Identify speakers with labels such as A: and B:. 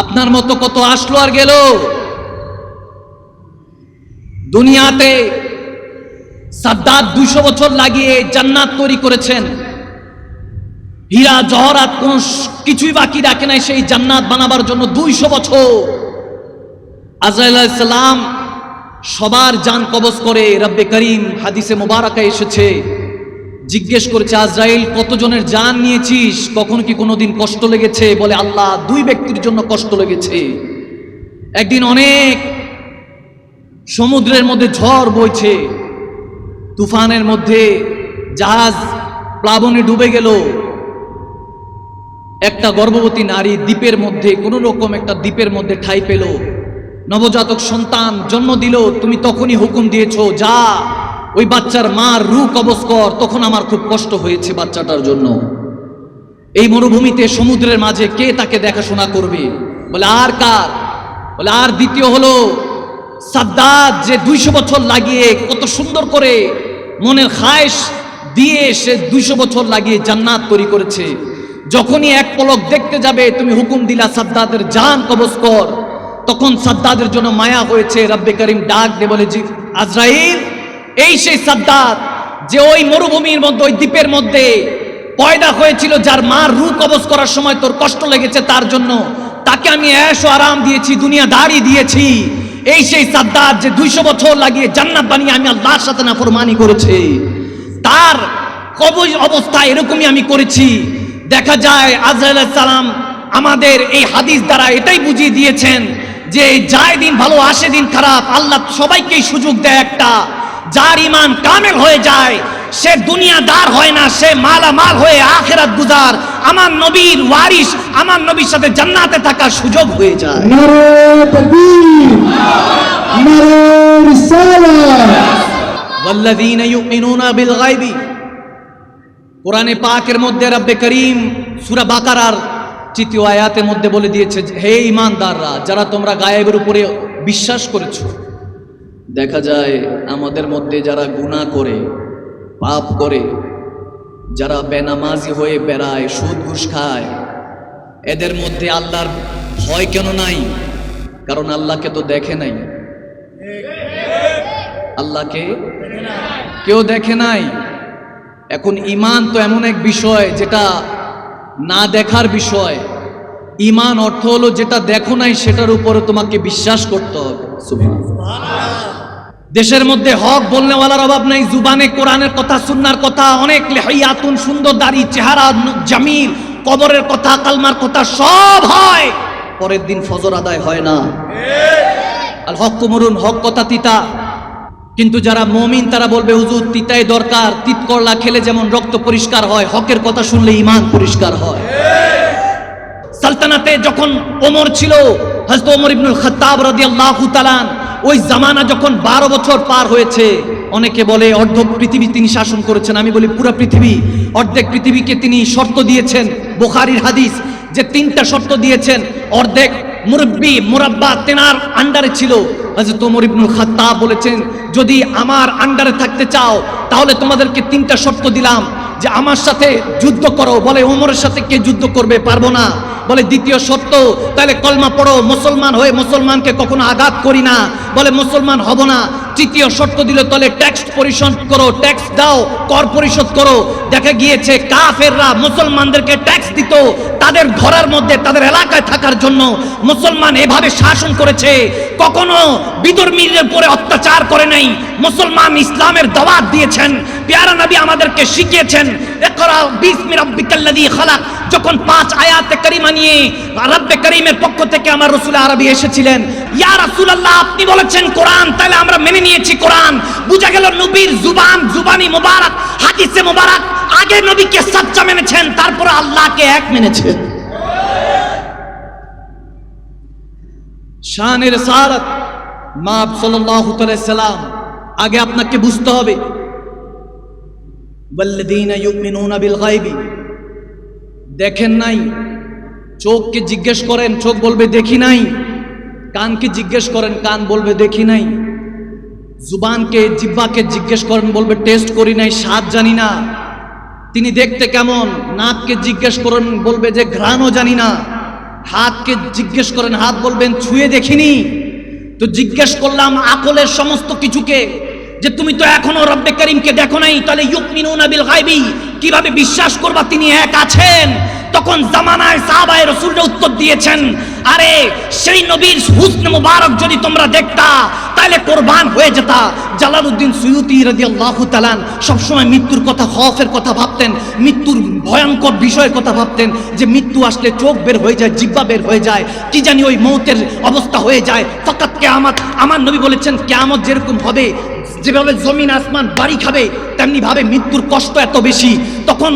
A: আপনার মতো কত আসলো আর গেল? দুনিয়াতে সাদ্দাত দুইশো বছর লাগিয়ে জান্নাত তৈরি করেছেন। হীরা, জহরাত কোন কিছুই বাকি রাখে নাই সেই জান্নাত বানাবার জন্য দুইশো বছর। আজরাইলাম সবার যান কবজ করে রব্বে করিম হাদিসে মোবারকা এসেছে। জিজ্ঞেস করেছে, আজরাইল, কতজনের জান নিয়েছিস? কখন কি কোনোদিন কষ্ট লেগেছে? বলে, আল্লাহ, দুই ব্যক্তির জন্য কষ্ট লেগেছে। একদিন অনেক সমুদ্রের মধ্যে ঝড় বইছে, তুফানের মধ্যে জাহাজ প্লাবনে ডুবে গেল। একটা গর্ভবতী নারী দ্বীপের মধ্যে, কোনো রকম একটা দ্বীপের মধ্যে ঠাই পেল। নবজাতক সন্তান জন্ম দিল, তুমি তখনই হুকুম দিয়েছ, যা ওই বাচ্চার মার রু কবজ কর, তখন আমার খুব কষ্ট হয়েছে বাচ্চাটার জন্য। এই মরুভূমিতে সমুদ্রের মাঝে কে তাকে দেখাশোনা করবে? বলে, আর কার? বলে, আর দ্বিতীয় হলো সাদ্দাত, যে দুইশো বছর লাগিয়ে কত সুন্দর করে মনের খায়েশ দিয়ে সে দুইশো বছর লাগিয়ে জান্নাত তৈরি করেছে। যখনই এক পলক দেখতে যাবে, তুমি হুকুম দিলা সাদ্দাদের জান কবজ কর। তখন সাদ্দাদের জন্য মায়া হয়েছে, রব্বে করিম ডাক দে, বলে, জি আজরাইল এই সেই সাদ্দাত, যে ওই মরুভূমির মধ্যে, ওই দ্বীপের মধ্যে পয়দা হয়েছিল, যার মার রু কবজ করার সময় তোর কষ্ট লেগেছে তার জন্য। তাকে আমি ও আরাম দিয়েছি, দুনিয়া দাঁড়ি দিয়েছি। এই সেই সাদ্দাত যে দুইশো বছর লাগিয়ে জান্নাত বানিয়ে আমি আল্লাহর সাথে না ফরমানি করেছি। তার কবজ অবস্থা এরকমই আমি করেছি। দেখা যায় আজরাইল সালাম আমাদের এই হাদিস দ্বারা এটাই বুঝিয়ে দিয়েছেন যে যায় দিন ভালো, আসে দিন খারাপ, আল্লাহ সবাইকেই সুযোগ দেয় একটা। যার ইমান কামেল হয়ে যায় সে দুনিয়াদার হয় না সে মালামাল হয়ে আখেরাত গুজার আমার নবীর ওয়ারিস আমার নবীর সাথে জান্নাতে থাকার সুযোগ হয়ে যায়
B: নারে তকবীর নারে রিসালাত
A: والذين يؤمنون بالغيب কোরআনে পাকের মধ্যে রব্বে করিম সূরা বাকারার তৃতীয় আয়াতের মধ্যে বলে দিয়েছে যে, হে ইমানদাররা যারা তোমরা গায়েবের উপরে বিশ্বাস করেছো দেখা যায় আমাদের মধ্যে যারা গুনাহ করে, পাপ করে, যারা বেনামাজি হয়ে বেড়ায়, সুদ ঘুষ খায়, এদের মধ্যে আল্লাহর ভয় কেন নাই? কারণ আল্লাহকে তো দেখে নাই। আল্লাহকে কেউ দেখে নাই। এখন ইমান তো এমন এক বিষয় যেটা না দেখার বিষয়। ইমান অর্থ হলো যেটা দেখো নাই, সেটার উপরে তোমাকে বিশ্বাস করতে হবে। দেশের মধ্যে হক বলনেওয়ালার অভাব নাই, জুবানে কোরআনের কথা, সুন্নার কথা, অনেক লেহাইয়াতুন সুন্দর দাড়ি, চেহারা, জামিল, কবরের কথা, কালমার কথা, সব হয়। পরের দিন ফজর আদায় হয় না। আল হক কুমরুন, হক কথা তিতা। কিন্তু যারা মমিন, তারা বলবে, হুজুর, তিতাই দরকার। তিত করলা খেলে যেমন রক্ত পরিষ্কার হয়, হকের কথা শুনলে ইমান পরিষ্কার হয়। সালতানাতে যখন ওমর ছিল, হযরত ওমর ইবনুল খাত্তাব রাদিয়াল্লাহু তাআলা, ওই জামানা যখন বারো বছর পার হয়েছে, অনেকে বলে অর্ধ পৃথিবী তিনি শাসন করেছেন, আমি বলি পুরো পৃথিবী। অর্ধেক পৃথিবীকে তিনি শর্ত দিয়েছেন, বুখারীর হাদিস, যে তিনটা শর্ত দিয়েছেন, অর্ধেক মুরব্বী, মুরাব্বা তেনার আন্ডারে ছিল। হযরত ওমর ইবনুল খাত্তাব বলেছেন, যদি আমার আন্ডারে থাকতে চাও, তাহলে তোমাদেরকে তিনটা শর্ত দিলাম। যে আমার সাথে যুদ্ধ করো, বলে ওমরের সাথে কে যুদ্ধ করবে পারব না। বলে দ্বিতীয় শর্ত তাহলে কলমা পড়ো, মুসলমান হয়ে মুসলমানকে কখনো আঘাত করি না। বলে মুসলমান হব না। তৃতীয় শর্ত দিল তাহলে ট্যাক্স পরিশোধ করো ট্যাক্স দাও, কর পরিশোধ করো। দেখা গিয়েছে কাফেররা মুসলমানদেরকে ট্যাক্স দিত তাদের ঘরের মধ্যে, তাদের এলাকায় থাকার জন্য মুসলমান এভাবে শাসন করেছে। কখনো বিধর্মীদের উপরে অত্যাচার করে নাই। মুসলমান ইসলামের দাওয়াত দিয়েছেন। পেয়ারা নবী আমাদেরকে শিখিয়েছেন যখন পাঁচ আয়াতে কারিমা নিয়ে রব্বে করিমের পক্ষ থেকে আমার রসুল আরবি এসেছিলেন, ইয়া রাসূলুল্লাহ, আপনি বলেছেন কোরআন, তাহলে আমরা মেনে নিয়েছি কোরআন। বুঝা গেল নবীর জুবান, জুবানি মোবারক, হাদিসে মোবারক। আগে নবীকে সাচ্চা মেনেছেন, তারপরে আল্লাহকে এক মেনেছেন শানের সারত সাল্লাম, আগে আপনাকে বুঝতে হবে। দেখেন নাই, চোখকে জিজ্ঞেস করেন, চোখ বলবে দেখি নাই। কানকে জিজ্ঞেস করেন, কান বলবে দেখি নাই। জুবানকে, জিব্বাকে জিজ্ঞেস করেন, বলবে টেস্ট করি নাই, স্বাদ জানি না। তিনি দেখতে কেমন? নাককে জিজ্ঞেস করেন, বলবে যে, ঘ্রাণও জানি না। হাতকে জিজ্ঞেস করেন, হাত বলবেন, ছুঁয়ে দেখিনি। তো জিজ্ঞেস করলাম, আকলের সমস্ত কিছুকে, যে তুমি তো এখনও রব্বে করিমকে দেখো নাই, তাহলে ইউকমিনুনা বিল গায়বি, কীভাবে বিশ্বাস করবা তিনি এক আছেন? তখন জামানায় সাহাবায়ে রাসূলরা উত্তর দিয়েছেন, আরে, সেই নবীর হুসন মুবারক যদি তোমরা দেখতা তাহলে কোরবান হয়ে যেতা। জালালউদ্দিন সুয়ুতি রাদিয়াল্লাহু তাআলা সবসময় মৃত্যুর কথা খফের কথা ভাবতেন, মৃত্যুর ভয়ঙ্কর বিষয়ের কথা ভাবতেন যে মৃত্যু আসলে চোখ বের হয়ে যায় জিব্বা বের হয়ে যায়, কি জানি ওই মৌতের অবস্থা হয়ে যায়। ফাকাত কেয়ামত, আমার নবী বলেছেন, কেয়ামত যেরকম হবে, যেভাবে জমিন, আসমান, বাড়ি খাবে তেমনি ভাবে মৃত্যুর কষ্ট এত বেশি। তখন